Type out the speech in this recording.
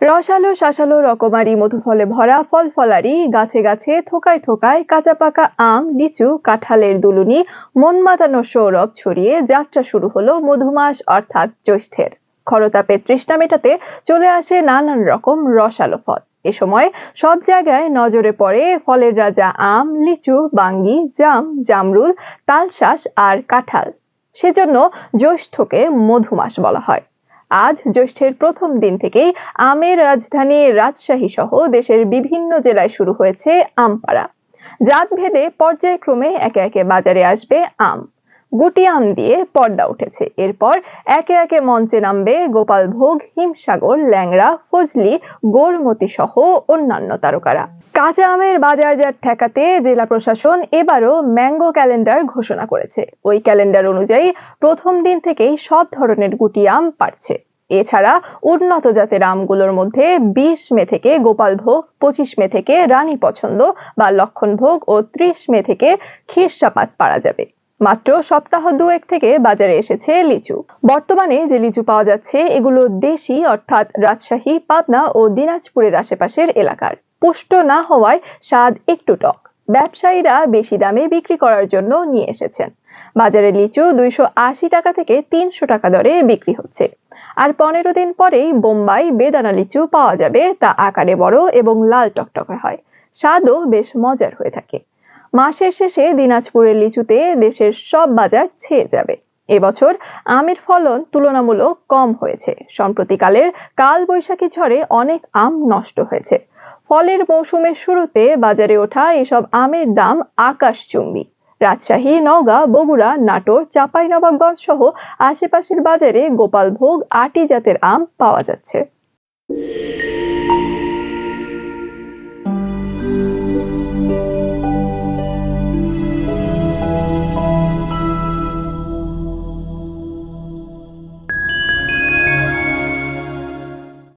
রসালো শাসালো রকমারি মধুফলে ভরা ফল ফলারি গাছে গাছে থোকায় থোকায় কাঁচা পাকা আম, লিচু, কাঁঠালের দুলুনি, মন মাতানো সৌরভ ছড়িয়ে যাত্রা শুরু হলো মধুমাস অর্থাৎ জ্যৈষ্ঠের। খরতাপের তৃষ্ণা মেটাতে চলে আসে নানান রকম রসালো ফল। এ সময় সব জায়গায় নজরে পড়ে ফলের রাজা আম, লিচু, বাঙ্গি, জাম, জামরুল, তালশাঁস আর কাঁঠাল। সেজন্য জ্যৈষ্ঠকে মধুমাস বলা হয়। আজ জ্যৈষ্ঠের প্রথম দিন থেকেই আমের রাজধানী রাজশাহী সহ দেশের বিভিন্ন জেলায় শুরু হয়েছে আমপাড়া। জাত ভেদে পর্যায়ক্রমে একে একে বাজারে আসবে আম। গুটি আম দিয়ে পর্দা উঠেছে। এরপর একে একে মঞ্চে নামবে গোপাল ভোগ, হিমসাগর, ল্যাংড়া, ফজলি, গোরমতি সহ অন্যান্য তারকারা। কাঁচা আমের বাজারজাত ঠেকাতে জেলা প্রশাসন এবারও ম্যাঙ্গো ক্যালেন্ডার ঘোষণা করেছে। ওই ক্যালেন্ডার অনুযায়ী প্রথম দিন থেকেই সব ধরনের গুটি আম পাচ্ছে এছাড়া উন্নত জাতের আমগুলোর মধ্যে বিশ মে থেকে গোপাল ভোগ, পঁচিশ মে থেকে রানী পছন্দ বা লক্ষণ ভোগ ও ত্রিশ মে থেকে খিরসাপাত পারা যাবে। মাত্র সপ্তাহ দুয়েক থেকে বাজারে এসেছে লিচু। বর্তমানে যে লিচু পাওয়া যাচ্ছে, এগুলো দেশি, অর্থাৎ রাজশাহী, পাবনা ও দিনাজপুরের আশেপাশের এলাকার। পুষ্ট না হওয়ায় স্বাদ একটু টক। ব্যবসায়ীরা বেশি দামে বিক্রি করার জন্য নিয়ে এসেছেন। বাজারে লিচু দুইশো আশি টাকা থেকে তিনশো টাকা দরে বিক্রি হচ্ছে। আর পনেরো দিন পরেই বোম্বাই বেদানা লিচু পাওয়া যাবে, তা আকারে বড় এবং লাল টকটকে হয়। স্বাদও বেশ মজার হয়ে থাকে। মাসের শেষে দিনাজপুরের লিচুতে দেশের সব বাজার ছেয়ে যাবে। এবছর আমের ফলন তুলনামূলক কম হয়েছে। সম্প্রতিকালের কাল বৈশাখী ঝড়ে অনেক আম নষ্ট হয়েছে। ফলের মৌসুমের শুরুতে বাজারে ওঠা এসব আমের দাম আকাশচুম্বী। রাজশাহী, নওগাঁ, বগুড়া, নাটোর চাঁপাইনবাবগঞ্জ সহ আশেপাশের বাজারে গোপাল ভোগ আটি জাতের আম পাওয়া যাচ্ছে।